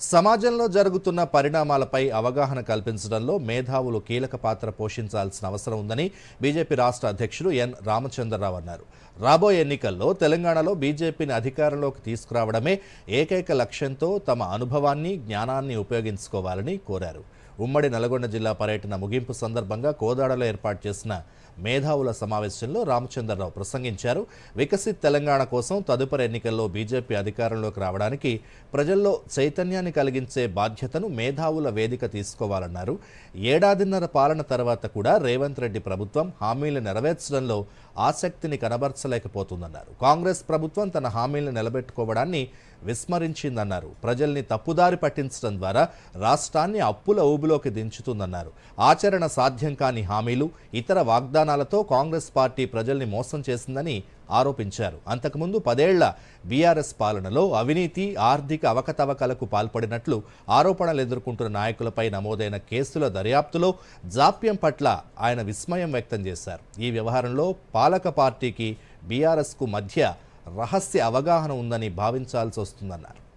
సమాజంలో జరుగుతున్న పరిణామాలపై అవగాహన కల్పించడంలో మేధావులు కీలక పాత్ర పోషించాల్సిన అవసరం ఉందని బీజేపీ రాష్ట్ర అధ్యక్షుడు ఎన్. రామచంద్రరావు అన్నారు. రాబోయే ఎన్నికల్లో తెలంగాణలో బీజేపీని అధికారంలోకి తీసుకురావడమే ఏకైక లక్ష్యంతో తమ అనుభవాన్ని జ్ఞానాన్ని ఉపయోగించుకోవాలని కోరారు. ఉమ్మడి నల్గొండ జిల్లా పర్యటన ముగింపు సందర్భంగా కోదాడలో ఏర్పాటు చేసిన మేధావుల సమావేశంలో రామచంద్రరావు ప్రసంగించారు. వికసిత్ తెలంగాణ కోసం తదుపరి ఎన్నికల్లో బీజేపీ అధికారంలోకి రావడానికి ప్రజల్లో చైతన్యాన్ని కలిగించే బాధ్యతను మేధావుల వేదిక తీసుకోవాలన్నారు. ఏడాదిన్నర పాలన తర్వాత కూడా రేవంత్ రెడ్డి ప్రభుత్వం హామీలు నెరవేర్చడంలో ఆసక్తిని కనబర్చలేకపోతుందన్నారు. కాంగ్రెస్ ప్రభుత్వం తన హామీలను నిలబెట్టుకోవడాన్ని విస్మరించిందన్నారు. ప్రజల్ని తప్పుదారి పట్టించడం ద్వారా రాష్ట్రాన్ని అప్పుల ఊబిలోకి దించుతుందన్నారు. ఆచరణ సాధ్యం కాని హామీలు ఇతర వాగ్దానాలతో కాంగ్రెస్ పార్టీ ప్రజల్ని మోసం చేసిందని ఆరోపించారు. అంతకుముందు పదేళ్ళ బీఆర్ఎస్ పాలనలో అవినీతి ఆర్థిక అవకతవకలకు పాల్పడినట్లు ఆరోపణలు ఎదుర్కొంటున్న నాయకులపై నమోదైన కేసుల దర్యాప్తులో జాప్యం పట్ల ఆయన విస్మయం వ్యక్తం చేశారు. ఈ వ్యవహారంలో పాలక పార్టీకి బీఆర్ఎస్కు మధ్య రహస్య అవగాహన ఉందని భావించాల్సి వస్తుందన్నారు.